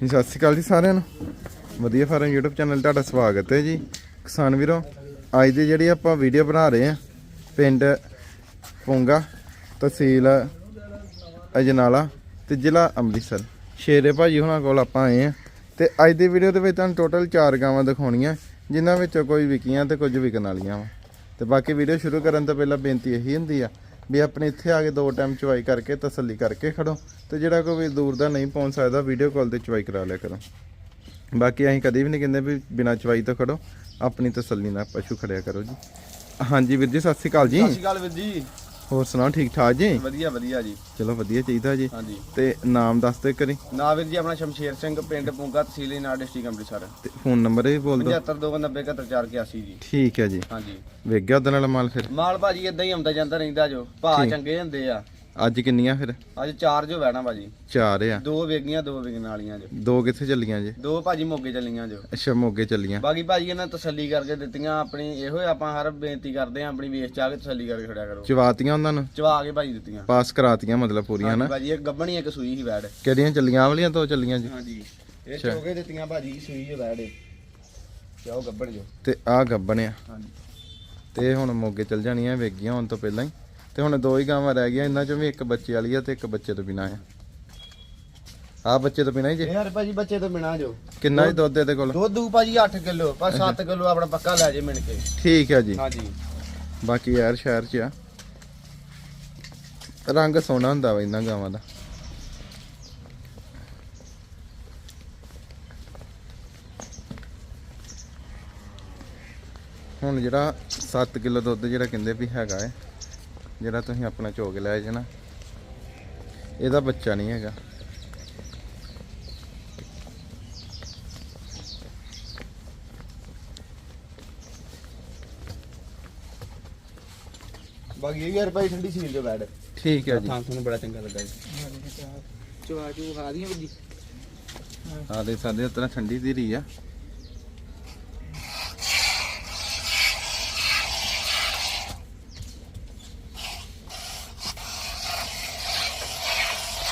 ਜੀ, ਸਤਿ ਸ਼੍ਰੀ ਅਕਾਲ ਜੀ ਸਾਰਿਆਂ ਨੂੰ। ਵਧੀਆ ਫਾਰਮ YouTube ਚੈਨਲ ਤੁਹਾਡਾ ਸਵਾਗਤ ਹੈ ਜੀ। ਕਿਸਾਨ ਵੀਰੋ, ਅੱਜ ਦੀ ਜਿਹੜੀ ਆਪਾਂ ਵੀਡੀਓ ਬਣਾ ਰਹੇ ਆ ਪਿੰਡ ਪੋਂਗਾ, ਤਹਿਸੀਲ ਅਜਨਾਲਾ ਤੇ ਜ਼ਿਲ੍ਹਾ ਅੰਮ੍ਰਿਤਸਰ। ਸ਼ੇਰੇ ਭਾਜੀ ਹੁਣਾਂ ਕੋਲ ਆਪਾਂ ਆਏ ਆ ਤੇ ਅੱਜ ਦੀ ਵੀਡੀਓ ਦੇ ਵਿੱਚ ਤੁਹਾਨੂੰ ਟੋਟਲ 4 ਗਾਵਾਂ ਦਿਖਾਉਣੀਆਂ, ਜਿਨ੍ਹਾਂ ਵਿੱਚੋਂ ਕੋਈ ਵਿਕੀਆਂ ਤੇ ਕੁਝ ਵਿਕਣ ਵਾਲੀਆਂ ਵਾ। ਤੇ ਬਾਕੀ ਵੀਡੀਓ ਸ਼ੁਰੂ ਕਰਨ ਤੋਂ ਪਹਿਲਾਂ ਬੇਨਤੀ ਇਹੀ ਹੁੰਦੀ ਆ ਵੀ ਆਪਣੇ ਇੱਥੇ ਆ ਕੇ ਦੋ ਟਾਈਮ ਚਵਾਈ ਕਰਕੇ, ਤਸੱਲੀ ਕਰਕੇ ਖੜੋ ਤੇ ਜਿਹੜਾ ਕੋਈ ਦੂਰ ਦਾ ਨਹੀਂ ਪਹੁੰਚ ਸਕਦਾ ਵੀਡੀਓ ਕਾਲ ਤੇ ਚਵਾਈ ਕਰਾ ਲਿਆ ਕਰੋ। ਬਾਕੀ ਅਸੀਂ ਕਦੇ ਵੀ ਨਹੀਂ ਕਹਿੰਦੇ ਵੀ ਬਿਨਾਂ ਚਵਾਈ ਤੋਂ ਖੜੋ, ਆਪਣੀ ਤਸੱਲੀ ਨਾਲ ਪਸ਼ੂ ਖੜਿਆ ਕਰੋ ਜੀ। ਹਾਂਜੀ ਵੀਰ ਜੀ, ਸਤਿ ਸ਼੍ਰੀ ਅਕਾਲ ਜੀ। ਸਤਿ ਸ਼੍ਰੀ ਅਕਾਲ ਵੀਰ ਜੀ। ਹੋਰ ਸੁਣਾਓ ਠੀਕ ਠਾਕ ਜੀ? ਵਧੀਆ ਵਧੀਆ ਜੀ। ਚਲੋ ਵਧੀਆ ਚਾਹੀਦਾ ਜੀ। ਹਾਂਜੀ। ਤੇ ਨਾਮ ਦੱਸ ਦੇ ਕਰੀ ਨਾ ਵੀਰ ਜੀ ਆਪਣਾ ਸ਼ਮਸ਼ੇਰ ਸਿੰਘ ਪਿੰਡ ਪੁੰਗਾ ਤਹਿਸੀਲ ਨਾਲ ਡਿਸਟ੍ਰਿਕਟ ਅੰਮ੍ਰਿਤਸਰ। ਤੇ ਫੋਨ ਨੰਬਰ ਵੀ ਬੋਲ ਦਿਓ। 75297484 ਜੀ। ਠੀਕ ਹੈ ਜੀ। ਹਾਂਜੀ। ਵੇਖ ਗਿਆ ਉਹਦੇ ਨਾਲ ਮਾਲ ਫਿਰ। ਮਾਲ ਭਾਜੀ ਇਦਾਂ ਹੀ ਆਉਂਦਾ ਜਾਂਦਾ ਰਹਿੰਦਾ ਜੋ। ਭਾਅ। ਚੰਗੇ ਹੁੰਦੇ ਆ। ਅੱਜ ਕਿੰਨੀਆਂ ਫਿਰ? ਅੱਜ ਚਾਰ ਜੋ ਵੈਣਾ ਭਾਜੀ। ਚਾਰ ਆ। ਦੋ ਵੇਗੀਆਂ ਦੋ ਵੇਗਣ ਵਾਲੀਆਂ ਜੋ। ਦੋ ਕਿੱਥੇ ਚੱਲੀਆਂ ਜੀ? ਦੋ ਭਾਜੀ ਮੋਗੇ ਚੱਲੀਆਂ ਜੋ। ਅੱਛਾ ਮੋਗੇ ਚੱਲੀਆਂ। ਬਾਕੀ ਭਾਜੀ ਇਹਨਾਂ ਤਸੱਲੀ ਕਰਕੇ ਦਿੱਤੀਆਂ ਆਪਣੀ ਇਹੋ ਹੀ ਆਪਾਂ ਹਰ ਬੇਨਤੀ ਕਰਦੇ ਆ ਆਪਣੀ ਵੇਚ ਚਾ ਕੇ ਤਸੱਲੀ ਕਰਕੇ ਖੜਿਆ ਕਰੋ। ਚਵਾਤੀਆਂ ਉਹਨਾਂ ਨੂੰ? ਚਵਾ ਕੇ ਭਾਜੀ ਦਿੱਤੀਆਂ। ਪਾਸ ਕਰਾਤੀਆਂ ਮਤਲਬ ਪੂਰੀਆਂ ਨਾ ਭਾਜੀ ਇੱਕ ਗੱਬਣੀ ਇੱਕ ਸੂਈ ਹੀ ਵੈੜ ਕਿਹੜੀਆਂ ਚੱਲੀਆਂ ਵਾਲੀਆਂ ਦੋ ਚੱਲੀਆਂ ਜੀ? ਹਾਂਜੀ। ਇਹ। ਚੋਗੇ ਦਿੱਤੀਆਂ ਭਾਜੀ ਸੂਈ ਵੈੜ ਏ ਚਾਹੋ ਗੱਬਣ ਜੋ। ਤੇ ਆਹ ਗੱਬਣ ਆ। ਹਾਂਜੀ। ਤੇ ਹੁਣ ਮੋਗੇ ਚੱਲ ਜਾਣੀਆਂ ਵੇਗੀਆਂ ਹੁਣ ਤੋਂ ਪਹਿਲਾਂ ਹੀ। ਤੇ ਹੁਣ ਦੋ ਹੀ ਗਾਵਾਂ ਰਹਿ ਗਈਆਂ ਇਹਨਾਂ ਚੋਂ ਵੀ ਇੱਕ ਬੱਚੇ ਵਾਲੀ ਆ ਤੇ ਇੱਕ ਬੱਚੇ ਤੋਂ ਬਿਨਾ ਆ। ਆਹ ਬੱਚੇ ਤੋਂ ਬਿਨਾ ਹੀ ਜੇ? ਯਾਰ ਭਾਜੀ ਬੱਚੇ ਤੋਂ ਬਿਨਾ ਜੋ। ਕਿੰਨਾ ਹੀ ਦੁੱਧ ਇਹਦੇ ਕੋਲ? ਦੁੱਧ ਦੂ ਭਾਜੀ 8 ਕਿਲੋ ਪਰ 7 ਕਿਲੋ ਆਪਣਾ ਪੱਕਾ ਲੈ ਜੇ ਮਿਣ ਕੇ। ਠੀਕ ਹੈ ਜੀ। ਹਾਂਜੀ। ਬਾਕੀ ਯਾਰ ਸ਼ਹਿਰ 'ਚ ਆ। ਰੰਗ ਸੋਹਣਾ ਹੁੰਦਾ ਵਾ ਇਹਨਾਂ ਗਾਵਾਂ ਦਾ। ਹੁਣ ਜਿਹੜਾ 7 ਕਿਲੋ ਦੁੱਧ ਜਿਹੜਾ ਕਹਿੰਦੇ ਵੀ ਹੈਗਾ ਹੈ ਜਿਹੜਾ ਤੁਸੀਂ ਆਪਣਾ ਚੋਗ ਲੈ ਜਾਣਾ ਇਹਦਾ ਬੱਚਾ ਨਹੀਂ ਹੈਗਾ। ਬਾਕੀ ਇਹ ਯਾਰ ਭਾਈ ਠੰਡੀ ਸੀਲ ਜੋ ਬੈਡ ਠੀਕ ਹੈ ਜੀ। ਥਾਂ ਤੁਹਾਨੂੰ ਬੜਾ ਚੰਗਾ ਲੱਗਾ ਜੀ। ਚਵਾ ਚੂ ਖਾ ਦੀਆਂ ਜੀ ਆ ਦੇ ਸਾਡੇ ਉਤਨਾ ਠੰਡੀ ਦੀ ਰਹੀ ਆ।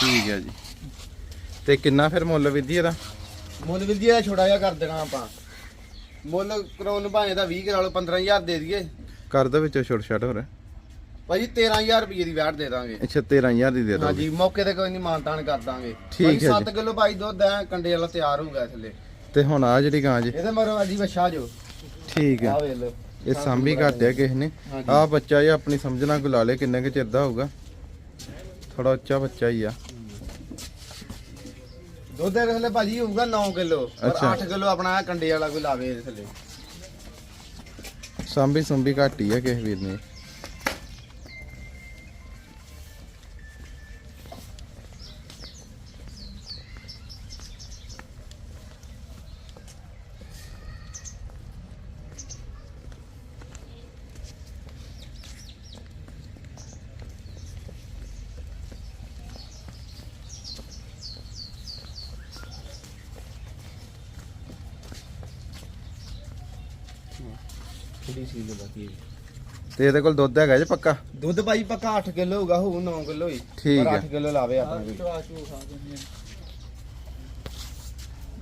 ਠੀਕ ਹੈ ਜੀ। ਤੇ ਕਿੰਨਾ ਫਿਰ ਮੁੱਲ ਵਿਧੀ ਇਹਦਾ? ਮੁੱਲ ਵੀ ਜੀ ਛੋੜਾ ਜਿਹਾ ਕਰ ਦੇਣਾ ਆਪਾਂ। ਮੁੱਲ ਕਰਾਉਣ ਭਾਵੇਂ ਦਾ 20 ਕਰਾ ਲਓ 15000 ਦੇ ਦਈਏ। ਕਰ ਦੋ ਵਿੱਚੋਂ ਛੋਟ ਛਾਟ ਹੋਰ। ਭਾਜੀ 13000 ਰੁਪਏ ਦੀ ਵੈਟ ਦੇ ਦਾਂਗੇ। ਅੱਛਾ 13000 ਦੀ ਦੇ ਦੋ ਹਾਂਜੀ ਮੌਕੇ ਤੇ ਕੋਈ ਨਹੀਂ ਮਾਨਤਾਨ ਕਰ ਦਾਂਗੇ। ਠੀਕ ਹੈ 7 ਕਿਲੋ ਭਾਈ ਦੁੱਧ ਹੈ ਕੰਡੇ ਵਾਲਾ ਤਿਆਰ ਹੋਊਗਾ ਥੱਲੇ। ਤੇ ਹੁਣ ਆ ਜਿਹੜੀ ਗਾਂ ਜੀ। ਇਹਦੇ ਮਰੋ ਅਜੀ ਵਛਾ ਜੋ ਠੀਕ ਹੈ। ਆ ਵੇਖ ਲਓ। ਇਹ ਸਾਂਭੀ ਘੱਟ ਆ ਕਿਸੇ ਨੇ। ਆ ਬੱਚਾ ਇਹ ਆਪਣੀ ਸਮਝਣਾ ਗੁਲਾ ਲੇ ਕਿੰਨੇ ਕੁ ਚਿਰ ਦਾ ਹੋਊਗਾ। ਥੋੜਾ ਉੱਚਾ ਬੱਚਾ ਹੀ ਆ। ਦੁੱਧ ਦੇ ਥੱਲੇ ਭਾਜੀ ਹੋਊਗਾ 9 ਕਿਲੋ ਪਰ ਅੱਛਾ। 8 ਕਿਲੋ ਆਪਣਾ ਕੰਡੇ ਵਾਲਾ ਕੋਈ ਲਾਵੇ ਇਹਦੇ ਥੱਲੇ ਸਾਂਭੀ ਸੁੰਭੀ ਘੱਟ ਹੀ ਆ ਕਿਸੇ ਵੀਰ ਨੇ ਥੋੜੀ ਸੀ ਲੋ ਬਾਕੀ? ਤੇ ਇਹਦੇ ਕੋਲ ਦੁੱਧ ਹੈਗਾ ਜੀ ਪੱਕਾ? ਦੁੱਧ ਭਾਈ ਪੱਕਾ 8 ਕਿਲੋ ਹੋਊਗਾ ਹੋਊ 9 ਕਿਲੋ ਹੀ। ਠੀਕ ਪਰ ਹੈ। 8 ਕਿਲੋ ਲਾਵੇ ਆਪਣਾ ਵੀ।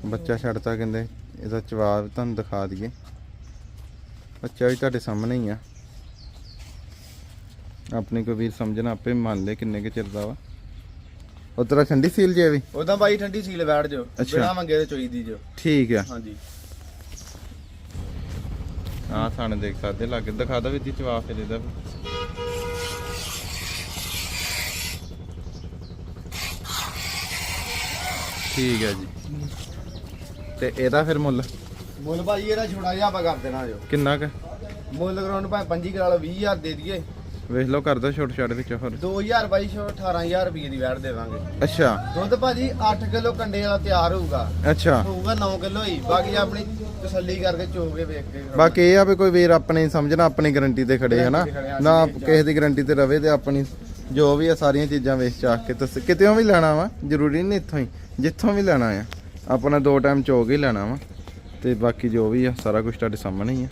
ਬੱਚਾ ਛੱਡਤਾ ਕਹਿੰਦੇ ਇਹਦਾ ਜਵਾਬ ਤੁਹਾਨੂੰ ਦਿਖਾ ਦਈਏ। ਬੱਚਾ ਵੀ ਤੁਹਾਡੇ ਸਾਹਮਣੇ ਹੀ ਆ। ਆਪਣੀ ਕੋਈ ਵੀਰ ਸਮਝਣਾ ਆਪੇ ਮੰਨ ਲੈ ਕਿੰਨੇ ਕੁ ਚਿਰ ਦਾ ਵਾ। ਉਤਰਾ ਠੰਡੀ ਸੀਲ ਜੇ ਵੀ। ਉਦਾਂ ਭਾਈ ਠੰਡੀ ਸੀਲ ਬੈਠ ਜੋ ਅੱਛਾ। ਬਿਨਾ ਮੰਗੇ ਤੇ ਚੋਈ ਦੀ ਜੋ ਠੀਕ ਆ। ਹਾਂਜੀ। ਹਾਂ ਥਾਣੇ ਦੇਖ ਸਕਦੇ ਲੱਗ ਦਿਖਾ ਦੋ ਵੀ ਦੀ ਜਵਾਬ ਫਿਰ ਇਹਦਾ। ਠੀਕ ਹੈ ਜੀ। ਤੇ ਇਹਦਾ ਫਿਰ ਮੁੱਲ? ਮੁੱਲ ਭਾਈ ਇਹਦਾ ਛੋੜਾ ਜਿਹਾ ਆਪਾਂ ਕਰ ਦੇਣਾ ਜੋ। ਕਿੰਨਾ ਕੁ? ਮੁੱਲ ਕਰਾਉਣ ਭਾਵੇਂ 25 ਕਰਾ ਲਓ 20000 ਦੇ ਦਈਏ। ਵੇਖ ਲਓ ਕਰ ਦੋ ਛੋਟ ਛਾਟ ਵਿੱਚ ਹੋਰ। 2000 ਬਾਈ ਛੋ 18000 ਰੁਪਏ ਦੀ ਵੈਟ ਦੇ ਦਾਂਗੇ ਅੱਛਾ। ਦੁੱਧ ਭਾਜੀ 8 ਕਿਲੋ ਕੰਡੇ ਵਾਲਾ ਤਿਆਰ ਹੋਊਗਾ। ਅੱਛਾ। ਹੋਊਗਾ 9 ਕਿਲੋ ਹੀ। ਬਾਕੀ ਆਪਣੀ ਤਸੱਲੀ ਕਰਕੇ ਚੋਗੇ ਵੇਖ ਕੇ। ਬਾਕੀ ਇਹ ਆ ਵੀ ਕੋਈ ਵੀਰ ਆਪਣੀ ਸਮਝਣਾ ਆਪਣੀ ਗਾਰੰਟੀ ਤੇ ਖੜੇ ਹਨਾ? ਨਾ ਕਿਸੇ ਦੀ ਗਾਰੰਟੀ ਤੇ ਰਵੇ ਤੇ ਆਪਣੀ ਜੋ ਵੀ ਆ ਸਾਰੀਆਂ ਚੀਜ਼ਾਂ ਵੇਚ ਚਾਖ ਕੇ ਤਸ ਕਿਤੇੋਂ ਵੀ ਲੈਣਾ ਵਾ ਜ਼ਰੂਰੀ ਨਹੀਂ ਇੱਥੋਂ ਹੀ ਜਿੱਥੋਂ ਵੀ ਲੈਣਾ ਆ। ਆਪਣਾ ਦੋ ਟਾਈਮ ਚੋਗ ਹੀ ਲੈਣਾ ਵਾ। ਤੇ ਬਾਕੀ ਜੋ ਵੀ ਆ ਸਾਰਾ ਕੁਝ ਤੁਹਾਡੇ ਸਾਹਮਣੇ ਹੀ ਆ।